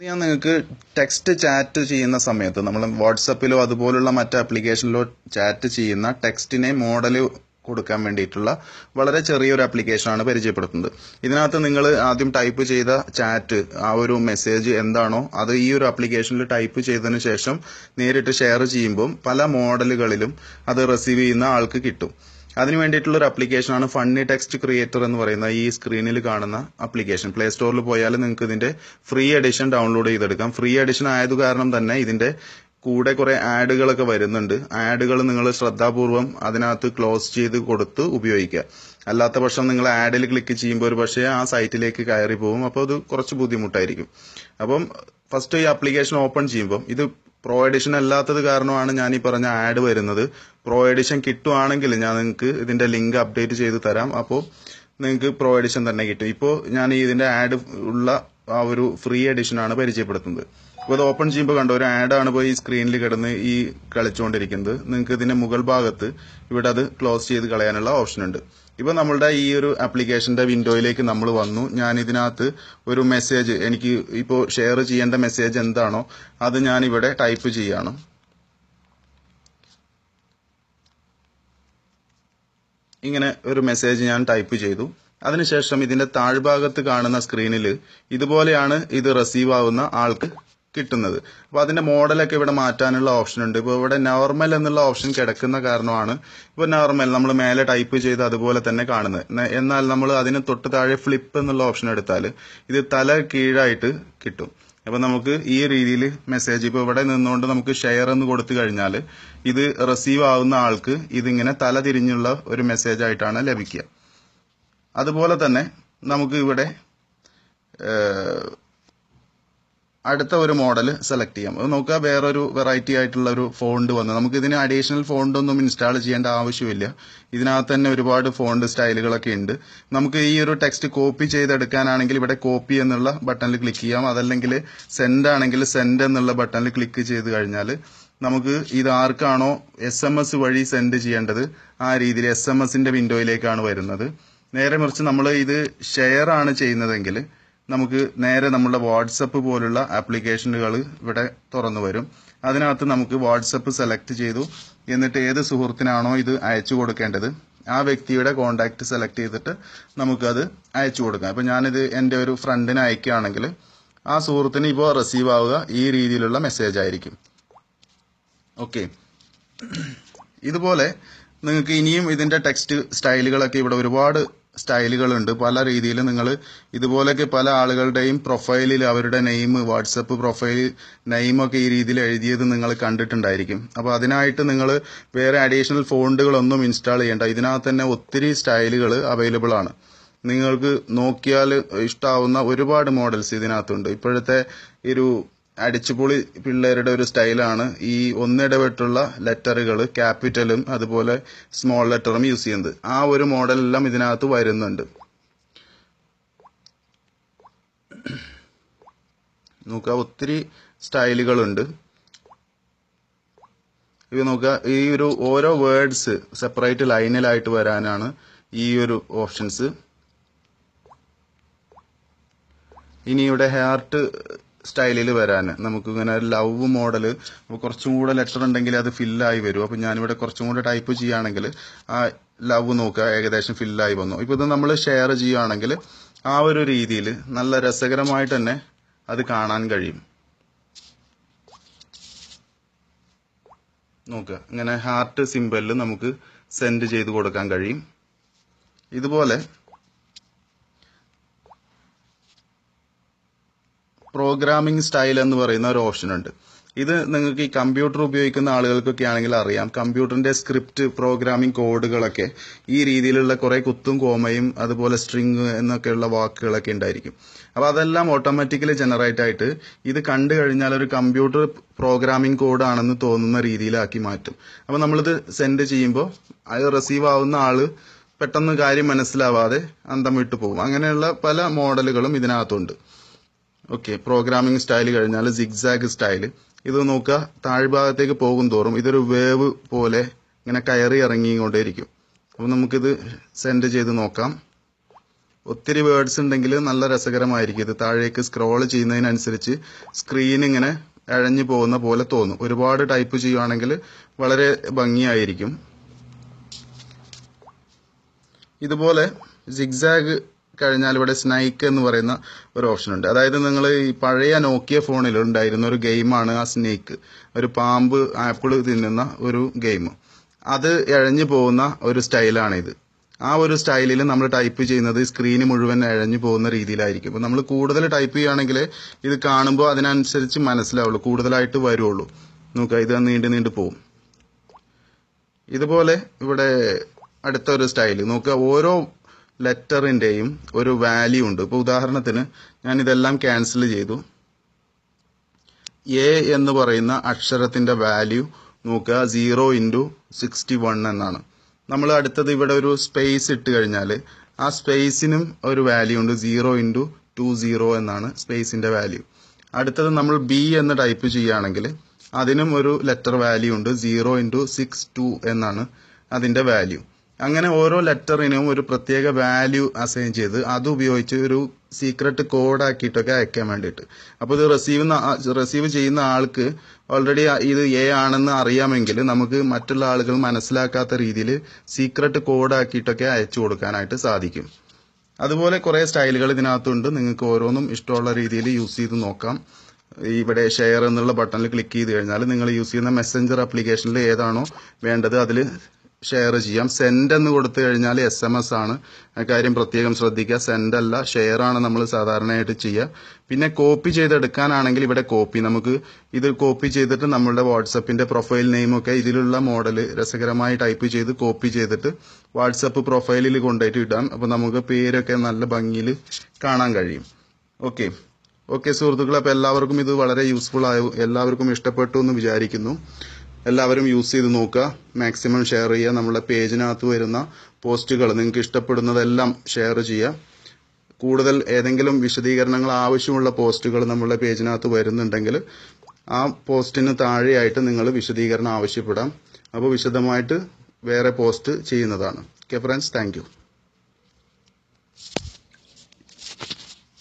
ഞാൻ നിങ്ങൾക്ക് text chat ചെയ്യുന്ന സമയത്ത് നമ്മൾ വാട്സപ്പിലോ അതുപോലുള്ള മറ്റ് ആപ്ലിക്കേഷനിലോ ചാറ്റ് ചെയ്യുന്ന ടെക്സ്റ്റിനെ മോഡൽ കൊടുക്കാൻ വേണ്ടിയിട്ടുള്ള വളരെ ചെറിയൊരു ആപ്ലിക്കേഷനാണ് പരിചയപ്പെടുത്തുന്നത്. ഇതിനകത്ത് നിങ്ങൾ ആദ്യം ടൈപ്പ് ചെയ്ത ചാറ്റ് ആ ഒരു മെസ്സേജ് എന്താണോ അത് ഈ ഒരു ആപ്ലിക്കേഷനിൽ ടൈപ്പ് ചെയ്തതിന് ശേഷം നേരിട്ട് ഷെയർ ചെയ്യുമ്പോൾ പല മോഡലുകളിലും അത് റിസീവ് ചെയ്യുന്ന ആൾക്ക് കിട്ടും. അതിന് വേണ്ടിയിട്ടുള്ള ഒരു ആപ്ലിക്കേഷനാണ് ഫണ്ണി ടെക്സ്റ്റ് ക്രിയേറ്റർ എന്ന് പറയുന്ന ഈ സ്ക്രീനിൽ കാണുന്ന ആപ്ലിക്കേഷൻ പ്ലേ സ്റ്റോറിൽ പോയാൽ നിങ്ങൾക്ക് ഇതിന്റെ ഫ്രീ എഡിഷൻ ഡൗൺലോഡ് ചെയ്തെടുക്കാം. ഫ്രീ എഡിഷൻ ആയത് കാരണം തന്നെ ഇതിന്റെ കൂടെ കുറെ ആഡുകളൊക്കെ വരുന്നുണ്ട്. ആഡുകൾ നിങ്ങൾ ശ്രദ്ധാപൂർവം അതിനകത്ത് ക്ലോസ് ചെയ്ത് കൊടുത്ത് ഉപയോഗിക്കുക. അല്ലാത്ത പക്ഷം നിങ്ങൾ ആഡിൽ ക്ലിക്ക് ചെയ്യുമ്പോൾ ഒരു പക്ഷേ ആ സൈറ്റിലേക്ക് കയറി പോകും. അപ്പോൾ അത് കുറച്ച് ബുദ്ധിമുട്ടായിരിക്കും. അപ്പം ഫസ്റ്റ് ഈ ആപ്ലിക്കേഷൻ ഓപ്പൺ ചെയ്യുമ്പോൾ ഇത് പ്രോ എഡിഷൻ അല്ലാത്തത് കാരണമാണ് ഞാൻ ഈ പറഞ്ഞ ആഡ് വരുന്നത്. പ്രോ എഡിഷൻ കിട്ടുവാണെങ്കിൽ ഞാൻ നിങ്ങൾക്ക് ഇതിന്റെ ലിങ്ക് അപ്ഡേറ്റ് ചെയ്ത് തരാം. അപ്പോൾ നിങ്ങൾക്ക് പ്രോ എഡിഷൻ തന്നെ കിട്ടും. ഇപ്പോൾ ഞാൻ ഇതിന്റെ ആഡ് ഉള്ള ആ ഒരു ഫ്രീ എഡിഷൻ ആണ് പരിചയപ്പെടുത്തുന്നത്. അപ്പോൾ ഇത് ഓപ്പൺ ചെയ്യുമ്പോൾ കണ്ടോ ഒരു ആഡാണ് ഇപ്പോൾ ഈ സ്ക്രീനിൽ കിടന്ന് ഈ കളിച്ചുകൊണ്ടിരിക്കുന്നത് നിങ്ങൾക്ക് ഇതിന്റെ മുകൾ ഭാഗത്ത് ഇവിടെ അത് ക്ലോസ് ചെയ്ത് കളയാനുള്ള ഓപ്ഷൻ ഉണ്ട്. ഇപ്പൊ നമ്മളുടെ ഈ ഒരു ആപ്ലിക്കേഷന്റെ വിൻഡോയിലേക്ക് നമ്മൾ വന്നു. ഞാൻ ഇതിനകത്ത് ഒരു മെസ്സേജ് എനിക്ക് ഇപ്പോൾ ഷെയർ ചെയ്യേണ്ട മെസ്സേജ് എന്താണോ അത് ഞാൻ ഇവിടെ ടൈപ്പ് ചെയ്യാണ്. ഇങ്ങനെ ഒരു മെസ്സേജ് ഞാൻ ടൈപ്പ് ചെയ്തു. അതിനുശേഷം ഇതിന്റെ താഴ്ഭാഗത്ത് കാണുന്ന സ്ക്രീനിൽ ഇതുപോലെയാണ് ഇത് റിസീവ് ആവുന്ന ആൾക്ക് കിട്ടുന്നത്. അപ്പൊ അതിന്റെ മോഡലൊക്കെ ഇവിടെ മാറ്റാനുള്ള ഓപ്ഷൻ ഉണ്ട് ഇപ്പോൾ ഇവിടെ നോർമൽ എന്നുള്ള ഓപ്ഷൻ കിടക്കുന്ന കാരണമാണ് ഇപ്പോൾ നോർമൽ നമ്മൾ മേലെ ടൈപ്പ് ചെയ്ത് അതുപോലെ തന്നെ കാണുന്നത്. എന്നാൽ നമ്മൾ അതിന് തൊട്ട് താഴെ ഫ്ലിപ്പ് എന്നുള്ള ഓപ്ഷൻ എടുത്താൽ ഇത് തല കീഴായിട്ട് കിട്ടും. അപ്പോൾ നമുക്ക് ഈ രീതിയിൽ മെസ്സേജ് ഇപ്പോൾ ഇവിടെ നിന്നുകൊണ്ട് നമുക്ക് ഷെയർ എന്ന് കൊടുത്തു കഴിഞ്ഞാൽ ഇത് റിസീവ് ആവുന്ന ആൾക്ക് ഇതിങ്ങനെ തല തിരിഞ്ഞുള്ള ഒരു മെസ്സേജ് ആയിട്ടാണ് ലഭിക്കുക. അതുപോലെ തന്നെ നമുക്ക് ഇവിടെ അടുത്ത ഒരു മോഡൽ സെലക്ട് ചെയ്യാം. അത് നോക്കുക വേറൊരു വെറൈറ്റി ആയിട്ടുള്ള ഒരു ഫോണ്ട് വന്നു. നമുക്ക് ഇതിന് അഡീഷണൽ ഫോണ്ട് ഒന്നും ഇൻസ്റ്റാൾ ചെയ്യേണ്ട ആവശ്യമില്ല. ഇതിനകത്ത് തന്നെ ഒരുപാട് ഫോണ്ട് സ്റ്റൈലുകളൊക്കെ ഉണ്ട്. നമുക്ക് ഈ ഒരു ടെക്സ്റ്റ് കോപ്പി ചെയ്തെടുക്കാനാണെങ്കിൽ ഇവിടെ കോപ്പി എന്നുള്ള ബട്ടണിൽ ക്ലിക്ക് ചെയ്യാം. അതല്ലെങ്കിൽ സെൻഡ് ആണെങ്കിൽ സെൻഡ് എന്നുള്ള ബട്ടണിൽ ക്ലിക്ക് ചെയ്ത് കഴിഞ്ഞാൽ നമുക്ക് ഇത് ആർക്കാണോ എസ് എം എസ് വഴി സെൻഡ് ചെയ്യേണ്ടത് ആ രീതിയിൽ എസ് എം എസിന്റെ വിൻഡോയിലേക്കാണ് വരുന്നത്. നേരെ മറിച്ച് നമ്മൾ ഇത് ഷെയർ ആണ് ചെയ്യുന്നതെങ്കിൽ നമുക്ക് നേരെ നമ്മുടെ വാട്സപ്പ് പോലുള്ള ആപ്ലിക്കേഷനുകൾ ഇവിടെ തുറന്നു വരും. അതിനകത്ത് നമുക്ക് വാട്സപ്പ് സെലക്ട് ചെയ്തു. എന്നിട്ട് ഏത് സുഹൃത്തിനാണോ ഇത് അയച്ചു കൊടുക്കേണ്ടത് ആ വ്യക്തിയുടെ കോണ്ടാക്ട് സെലക്ട് ചെയ്തിട്ട് നമുക്കത് അയച്ചു കൊടുക്കാം. അപ്പോൾ ഞാനിത് എന്റെ ഒരു ഫ്രണ്ടിന് അയക്കുകയാണെങ്കിൽ ആ സുഹൃത്തിന് ഇപ്പോൾ റിസീവ് ആവുക ഈ രീതിയിലുള്ള മെസ്സേജ് ആയിരിക്കും. ഓക്കെ ഇതുപോലെ നിങ്ങൾക്ക് ഇനിയും ഇതിന്റെ ടെക്സ്റ്റ് സ്റ്റൈലുകളൊക്കെ ഇവിടെ ഒരുപാട് സ്റ്റൈലുകളുണ്ട്. പല രീതിയിൽ നിങ്ങൾ ഇതുപോലെയൊക്കെ പല ആളുകളുടെയും പ്രൊഫൈലിൽ അവരുടെ നെയിം വാട്സപ്പ് പ്രൊഫൈൽ നെയിമൊക്കെ ഈ രീതിയിൽ എഴുതിയത് നിങ്ങൾ കണ്ടിട്ടുണ്ടായിരിക്കും. അപ്പോൾ അതിനായിട്ട് നിങ്ങൾ വേറെ അഡീഷണൽ ഫോണ്ടുകളൊന്നും ഇൻസ്റ്റാൾ ചെയ്യേണ്ട. ഇതിനകത്ത് തന്നെ ഒത്തിരി സ്റ്റൈലുകൾ അവൈലബിൾ ആണ്. നിങ്ങൾക്ക് നോക്കിയാൽ ഇഷ്ടാവുന്ന ഒരുപാട് മോഡൽസ് ഇതിനകത്തുണ്ട്. ഇപ്പോഴത്തെ ഒരു അടിച്ചുപൊളി പിള്ളേരുടെ ഒരു സ്റ്റൈലാണ് ഈ ഒന്നിടവിട്ടുള്ള ലെറ്ററുകൾ ക്യാപിറ്റലും അതുപോലെ സ്മോൾ ലെറ്ററും യൂസ് ചെയ്യുന്നത്. ആ ഒരു മോഡലെല്ലാം ഇതിനകത്ത് വരുന്നുണ്ട്. നോക്കുക ഒത്തിരി സ്റ്റൈലുകളുണ്ട്. ഇത് നോക്കുക ഈ ഒരു ഓരോ വേർഡ്സ് സെപ്പറേറ്റ് ലൈനിലായിട്ട് വരാനാണ് ഈ ഒരു ഓപ്ഷൻസ്. ഇനി ഇവിടെ ഹാർട്ട് സ്റ്റൈലിൽ വരാൻ നമുക്ക് ഇങ്ങനെ ലവ് മോഡൽ കുറച്ചും കൂടെ ലെറ്റർ ഉണ്ടെങ്കിൽ അത് ഫില്ലായി വരും. അപ്പോൾ ഞാനിവിടെ കുറച്ചും കൂടെ ടൈപ്പ് ചെയ്യുകയാണെങ്കിൽ ആ ലവ് നോക്കുക ഏകദേശം ഫില്ലായി വന്നു. ഇപ്പോൾ ഇത് നമ്മൾ ഷെയർ ചെയ്യുകയാണെങ്കിൽ ആ ഒരു രീതിയിൽ നല്ല രസകരമായിട്ട് തന്നെ അത് കാണാൻ കഴിയും. നോക്കുക. ഇങ്ങനെ ഹാർട്ട് സിമ്പലിൽ നമുക്ക് സെൻഡ് ചെയ്ത് കൊടുക്കാൻ കഴിയും. ഇതുപോലെ പ്രോഗ്രാമിംഗ് സ്റ്റൈൽ എന്ന് പറയുന്ന ഒരു ഓപ്ഷൻ ഉണ്ട്. ഇത് നിങ്ങൾക്ക് ഈ കമ്പ്യൂട്ടർ ഉപയോഗിക്കുന്ന ആളുകൾക്കൊക്കെ ആണെങ്കിൽ അറിയാം. കമ്പ്യൂട്ടറിന്റെ സ്ക്രിപ്റ്റ് പ്രോഗ്രാമിംഗ് കോഡുകളൊക്കെ ഈ രീതിയിലുള്ള കുറെ കുത്തും കോമയും അതുപോലെ സ്ട്രിങ് എന്നൊക്കെയുള്ള വാക്കുകളൊക്കെ ഉണ്ടായിരിക്കും. അപ്പോൾ അതെല്ലാം ഓട്ടോമാറ്റിക്കലി ജനറേറ്റ് ആയിട്ട് ഇത് കണ്ടു കഴിഞ്ഞാൽ ഒരു കമ്പ്യൂട്ടർ പ്രോഗ്രാമിംഗ് കോഡ് ആണെന്ന് തോന്നുന്ന രീതിയിലാക്കി മാറ്റും. അപ്പൊ നമ്മളിത് സെൻഡ് ചെയ്യുമ്പോൾ അത് റിസീവ് ആവുന്ന ആൾ പെട്ടെന്ന് കാര്യം മനസ്സിലാവാതെ അന്തം വിട്ടു പോകും. അങ്ങനെയുള്ള പല മോഡലുകളും ഇതിനകത്തുണ്ട്. ഓക്കെ പ്രോഗ്രാമിംഗ് സ്റ്റൈൽ കഴിഞ്ഞാൽ സിഗ്സാഗ് സ്റ്റൈൽ ഇത് നോക്കുക താഴ്ഭാഗത്തേക്ക് പോകും തോറും ഇതൊരു വേവ് പോലെ ഇങ്ങനെ കയറി ഇറങ്ങിക്കൊണ്ടേയിരിക്കും. അപ്പോൾ നമുക്കിത് സെൻഡ് ചെയ്ത് നോക്കാം. ഒത്തിരി വേർഡ്സ് ഉണ്ടെങ്കിൽ നല്ല രസകരമായിരിക്കും ഇത്. താഴേക്ക് സ്ക്രോൾ ചെയ്യുന്നതിനനുസരിച്ച് സ്ക്രീൻ ഇങ്ങനെ അഴഞ്ഞു പോകുന്ന പോലെ തോന്നും. ഒരുപാട് ടൈപ്പ് ചെയ്യുവാണെങ്കിൽ വളരെ ഭംഗിയായിരിക്കും. ഇതുപോലെ സിഗ്സാഗ് കഴിഞ്ഞാൽ ഇവിടെ സ്നൈക്ക് എന്ന് പറയുന്ന ഒരു ഓപ്ഷൻ ഉണ്ട്. അതായത് നിങ്ങൾ ഈ പഴയ നോക്കിയ ഫോണിൽ ഉണ്ടായിരുന്ന ഒരു ഗെയിമാണ് ആ സ്നേക്ക് ഒരു പാമ്പ് ആപ്പിൾ തിന്നുന്ന ഒരു ഗെയിം അത് ഇഴഞ്ഞു പോകുന്ന ഒരു സ്റ്റൈലാണ് ഇത്. ആ ഒരു സ്റ്റൈലിൽ നമ്മൾ ടൈപ്പ് ചെയ്യുന്നത് സ്ക്രീന് മുഴുവൻ ഇഴഞ്ഞു പോകുന്ന രീതിയിലായിരിക്കും. അപ്പോൾ നമ്മൾ കൂടുതൽ ടൈപ്പ് ചെയ്യുകയാണെങ്കിൽ ഇത് കാണുമ്പോൾ അതിനനുസരിച്ച് മനസ്സിലാവുള്ളൂ. കൂടുതലായിട്ട് വരുള്ളൂ. നോക്കുക ഇത് നീണ്ടു നീണ്ടു പോകും ഇതുപോലെ ഇവിടെ അടുത്തൊരു സ്റ്റൈൽ നോക്കുക ഓരോ ലെറ്ററിന്റെയും ഒരു വാല്യൂ ഉണ്ട്. ഇപ്പോൾ ഉദാഹരണത്തിന് ഞാൻ ഇതെല്ലാം ക്യാൻസൽ ചെയ്തു. എ എന്ന് പറയുന്ന അക്ഷരത്തിന്റെ വാല്യൂ നോക്കുക. സീറോ ഇന്റു സിക്സ്റ്റി വൺ എന്നാണ്. നമ്മൾ അടുത്തത് ഇവിടെ ഒരു സ്പേസ് ഇട്ട് കഴിഞ്ഞാൽ ആ സ്പേസിനും ഒരു വാല്യൂ ഉണ്ട്. സീറോ ഇന്റു ടു സീറോ എന്നാണ് സ്പേസിന്റെ വാല്യൂ അടുത്തത് നമ്മൾ ബി എന്ന് ടൈപ്പ് ചെയ്യുകയാണെങ്കിൽ അതിനും ഒരു ലെറ്റർ വാല്യൂ ഉണ്ട്. സീറോ ഇന്റു സിക്സ് ടു എന്നാണ് അതിന്റെ വാല്യൂ അങ്ങനെ ഓരോ ലെറ്ററിനും ഒരു പ്രത്യേക വാല്യൂ അസൈൻ ചെയ്ത് അത് ഉപയോഗിച്ച് ഒരു സീക്രട്ട് കോഡ് ആക്കിയിട്ടൊക്കെ അയക്കാൻ വേണ്ടിയിട്ട്. അപ്പോൾ ഇത് റിസീവ് റിസീവ് ചെയ്യുന്ന ആൾക്ക് ഓൾറെഡി ഇത് എ ആണെന്ന് അറിയാമെങ്കിൽ നമുക്ക് മറ്റുള്ള ആളുകൾ മനസ്സിലാക്കാത്ത രീതിയിൽ സീക്രട്ട് കോഡ് ആക്കിയിട്ടൊക്കെ അയച്ചു കൊടുക്കാനായിട്ട് സാധിക്കും. അതുപോലെ കുറേ സ്റ്റൈലുകൾ ഇതിനകത്തുണ്ട്. നിങ്ങൾക്ക് ഓരോന്നും ഇഷ്ടമുള്ള രീതിയിൽ യൂസ് ചെയ്ത് നോക്കാം. ഇവിടെ ഷെയർ എന്നുള്ള ബട്ടണിൽ ക്ലിക്ക് ചെയ്ത് കഴിഞ്ഞാൽ നിങ്ങൾ യൂസ് ചെയ്യുന്ന മെസ്സഞ്ചർ ആപ്ലിക്കേഷനിൽ ഏതാണോ വേണ്ടത് അതിൽ ഷെയർ ചെയ്യാം. സെൻഡ് എന്ന് കൊടുത്തു കഴിഞ്ഞാൽ എസ് എം എസ് ആണ്. കാര്യം പ്രത്യേകം ശ്രദ്ധിക്കുക. സെൻഡ് അല്ല ഷെയർ ആണ് നമ്മൾ സാധാരണയായിട്ട് ചെയ്യുക. പിന്നെ കോപ്പി ചെയ്തെടുക്കാനാണെങ്കിൽ ഇവിടെ കോപ്പി നമുക്ക് ഇത് കോപ്പി ചെയ്തിട്ട് നമ്മളുടെ വാട്സപ്പിന്റെ പ്രൊഫൈൽ നെയിമൊക്കെ ഇതിലുള്ള മോഡൽ രസകരമായി ടൈപ്പ് ചെയ്ത് കോപ്പി ചെയ്തിട്ട് വാട്സപ്പ് പ്രൊഫൈലിൽ കൊണ്ടുപോയിട്ട് ഇടാം. അപ്പോൾ നമുക്ക് പേരൊക്കെ നല്ല ഭംഗിയിൽ കാണാൻ കഴിയും. ഓക്കെ ഓക്കെ സുഹൃത്തുക്കളെ അപ്പോൾ എല്ലാവർക്കും ഇത് വളരെ യൂസ്ഫുൾ ആയി എല്ലാവർക്കും ഇഷ്ടപ്പെട്ടു എന്ന് വിചാരിക്കുന്നു. എല്ലാവരും യൂസ് ചെയ്ത് നോക്കുക. മാക്സിമം ഷെയർ ചെയ്യുക. നമ്മുടെ പേജിനകത്ത് വരുന്ന പോസ്റ്റുകൾ നിങ്ങൾക്ക് ഇഷ്ടപ്പെടുന്നതെല്ലാം ഷെയർ ചെയ്യുക. കൂടുതൽ ഏതെങ്കിലും വിശദീകരണങ്ങൾ ആവശ്യമുള്ള പോസ്റ്റുകൾ നമ്മളുടെ പേജിനകത്ത് വരുന്നുണ്ടെങ്കിൽ ആ പോസ്റ്റിന് താഴെയായിട്ട് നിങ്ങൾ വിശദീകരണം ആവശ്യപ്പെടാം. അപ്പോൾ വിശദമായിട്ട് വേറെ പോസ്റ്റ് ചെയ്യുന്നതാണ്. Okay friends thank